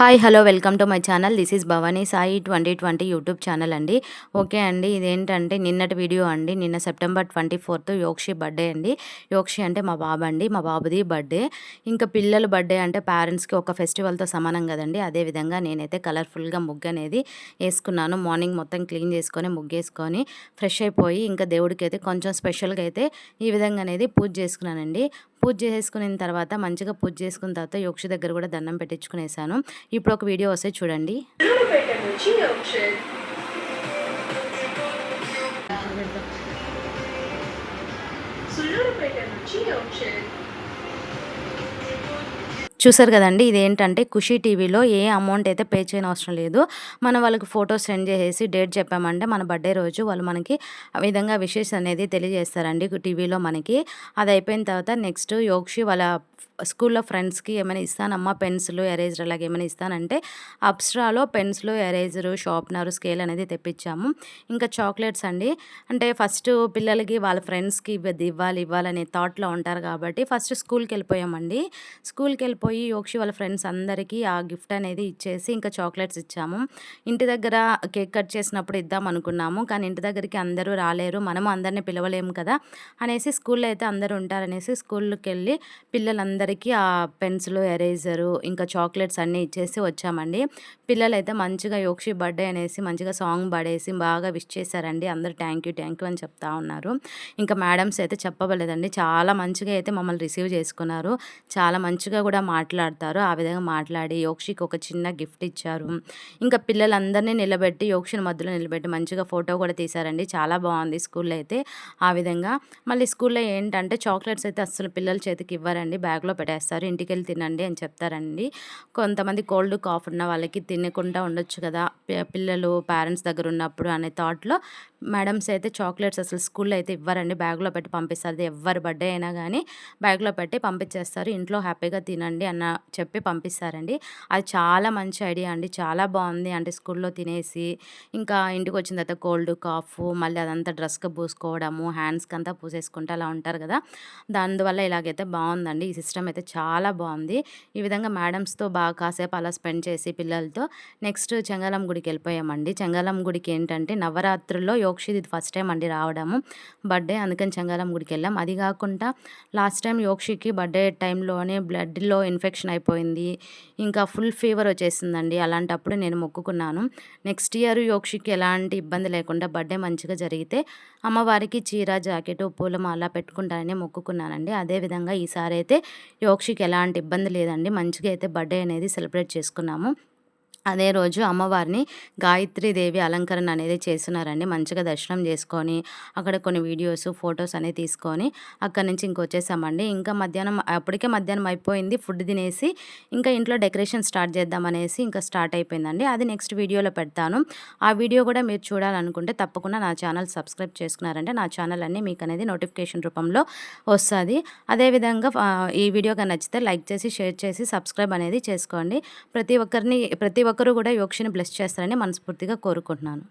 Hi hello welcome to my channel. This is Bhavani Sai twenty twenty YouTube channel అండి. Okay అండి ఇదేంటంటే నిన్నటి video అండి. నిన్న September twenty fourth Yokshi birthday అండి. యోక్షి అంటే మా బాబు అండి మా బాబుది బర్త్డే. ఇంకా పిల్లల బర్త్డే అంటే పేరెంట్స్కి ఒక ఫెస్టివల్తో సమానం కదండి. అదేవిధంగా నేనైతే కలర్ఫుల్గా ముగ్గు అనేది వేసుకున్నాను. మార్నింగ్ మొత్తం క్లీన్ చేసుకొని ముగ్గేసుకొని ఫ్రెష్ అయిపోయి ఇంకా దేవుడికి అయితే కొంచెం స్పెషల్గా అయితే ఈ విధంగా అనేది పూజ చేసుకున్నానండి. పూజ చేసుకున్న తర్వాత మంచిగా పూజ చేసుకున్న తర్వాత యోక్షి దగ్గర కూడా దండం పెట్టించుకునేసాను. ఇప్పుడు ఒక వీడియో వస్తే చూడండి. సూళ్ళూరుపేట నుంచి చూసారు కదండి ఇదేంటంటే ఖుషి టీవీలో ఏ అమౌంట్ అయితే పే చేయని అవసరం లేదు. మనం వాళ్ళకి ఫోటోస్ సెండ్ చేసేసి డేట్ చెప్పామంటే మన బర్త్డే రోజు వాళ్ళు మనకి ఆ విధంగా విషెస్ అనేది తెలియజేస్తారండి టీవీలో మనకి. అది అయిపోయిన తర్వాత నెక్స్ట్ యోక్షి వాళ్ళ స్కూల్లో ఫ్రెండ్స్కి ఏమైనా ఇస్తానమ్మా పెన్సిల్ ఎరేజర్ అలాగే ఏమైనా ఇస్తానంటే అప్స్ట్రాలో పెన్సిల్ ఎరేజర్ షార్ప్నర్ స్కేల్ అనేది తెప్పించాము. ఇంకా చాక్లెట్స్ అండి. అంటే ఫస్ట్ పిల్లలకి వాళ్ళ ఫ్రెండ్స్కి ఇది ఇవ్వాలి ఇవ్వాలనే థాట్లో ఉంటారు కాబట్టి ఫస్ట్ స్కూల్కి వెళ్ళిపోయామండి. స్కూల్కి వెళ్ళిపోయి యోక్షి వాళ్ళ ఫ్రెండ్స్ అందరికీ ఆ గిఫ్ట్ అనేది ఇచ్చేసి ఇంకా చాక్లెట్స్ ఇచ్చాము. ఇంటి దగ్గర కేక్ కట్ చేసినప్పుడు ఇద్దాం అనుకున్నాము. కానీ ఇంటి దగ్గరికి అందరూ రాలేరు మనము అందరిని పిలవలేము కదా అనేసి స్కూల్లో అయితే అందరూ ఉంటారనేసి స్కూల్కి వెళ్ళి పిల్లలందరూ అందరికీ ఆ పెన్సిల్ ఎరేజరు ఇంకా చాక్లెట్స్ అన్నీ ఇచ్చేసి వచ్చామండి. పిల్లలైతే మంచిగా యోక్షి బర్త్డే అనేసి మంచిగా సాంగ్ పడేసి బాగా విష్ చేశారండి. అందరూ థ్యాంక్ యూ థ్యాంక్ యూ అని చెప్తా ఉన్నారు. ఇంకా మేడమ్స్ అయితే చెప్పవలేదండి చాలా మంచిగా అయితే మమ్మల్ని రిసీవ్ చేసుకున్నారు. చాలా మంచిగా కూడా మాట్లాడతారు. ఆ విధంగా మాట్లాడి యోక్షికి ఒక చిన్న గిఫ్ట్ ఇచ్చారు. ఇంకా పిల్లలందరినీ నిలబెట్టి యోక్షిని మధ్యలో నిలబెట్టి మంచిగా ఫోటో కూడా తీశారండి. చాలా బాగుంది స్కూల్లో అయితే. ఆ విధంగా మళ్ళీ స్కూల్లో ఏంటంటే చాక్లెట్స్ అయితే అస్సలు పిల్లల చేతికి ఇవ్వరండి. బ్యాగ్లో పెట్టేస్తారు. ఇంటికి వెళ్ళి తినండి అని చెప్తారండి. కొంతమంది కోల్డ్ కాఫ్ ఉన్న వాళ్ళకి తినకుండా ఉండొచ్చు కదా. పిల్లలు పేరెంట్స్ దగ్గర ఉన్నప్పుడు అనే థాట్లో మేడమ్స్ అయితే చాక్లెట్స్ అసలు స్కూల్లో అయితే ఇవ్వరండి. బ్యాగ్లో పెట్టి పంపిస్తారు. అది ఎవరి బర్త్డే అయినా కానీ బ్యాగ్లో పెట్టి పంపించేస్తారు. ఇంట్లో హ్యాపీగా తినండి అన్న చెప్పి పంపిస్తారండి. అది చాలా మంచి ఐడియా అండి. చాలా బాగుంది అంటే స్కూల్లో తినేసి ఇంకా ఇంటికి వచ్చిన తర్వాత కోల్డ్ కాఫ్ మళ్ళీ అదంతా డ్రెస్కి పూసుకోవడము హ్యాండ్స్కి అంతా పూసేసుకుంటూ అలా ఉంటారు కదా. దానివల్ల ఇలాగైతే బాగుందండి. ఈ సిస్టమ్ అయితే చాలా బాగుంది. ఈ విధంగా మేడమ్స్తో బాగా కాసేపు అలా స్పెండ్ చేసి పిల్లలతో నెక్స్ట్ చెంగాలం గుడికి వెళ్ళిపోయామండి. చెంగాలం గుడికి ఏంటంటే నవరాత్రుల్లో యోక్షిది ఇది ఫస్ట్ టైం అండి రావడము. బర్త్డే అందుకని చెంగాలం గుడికి వెళ్ళాం. అది కాకుండా లాస్ట్ టైం యోక్షికి బర్త్డే టైంలోనే బ్లడ్లో ఇన్ఫెక్షన్ అయిపోయింది. ఇంకా ఫుల్ ఫీవర్ వచ్చేసిందండి. అలాంటప్పుడు నేను మొక్కుకున్నాను. నెక్స్ట్ ఇయర్ యోక్షికి ఎలాంటి ఇబ్బంది లేకుండా బర్త్డే మంచిగా జరిగితే అమ్మవారికి చీర జాకెట్ పూలమాల పెట్టుకుంటానని మొక్కుకున్నానండి. అదేవిధంగా ఈసారి అయితే యోక్షికి ఎలాంటి ఇబ్బంది లేదండి. మంచిగా అయితే బర్త్డే అనేది సెలబ్రేట్ చేసుకున్నాము. అదే రోజు అమ్మవారిని గాయత్రీదేవి అలంకరణ అనేది చేస్తున్నారండి. మంచిగా దర్శనం చేసుకొని అక్కడ కొన్ని వీడియోస్ ఫొటోస్ అనేవి తీసుకొని అక్కడి నుంచి ఇంకొచ్చేసామండి ఇంకా మధ్యాహ్నం అప్పటికే మధ్యాహ్నం అయిపోయింది. ఫుడ్ తినేసి ఇంకా ఇంట్లో డెకరేషన్ స్టార్ట్ చేద్దామనేసి ఇంకా స్టార్ట్ అయిపోయిందండి. అది నెక్స్ట్ వీడియోలో పెడతాను. ఆ వీడియో కూడా మీరు చూడాలనుకుంటే తప్పకుండా నా ఛానల్ సబ్స్క్రైబ్ చేసుకున్నారంటే నా ఛానల్ అన్నీ మీకు అనేది నోటిఫికేషన్ రూపంలో వస్తుంది. అదేవిధంగా ఈ వీడియో కానీ నచ్చితే లైక్ చేసి షేర్ చేసి సబ్స్క్రైబ్ అనేది చేసుకోండి. ప్రతి ఒక్కరిని ప్రతి ఒక్కరూ కూడా యోక్షని బ్లెస్ చేస్తారని మనస్ఫూర్తిగా కోరుకుంటున్నాను.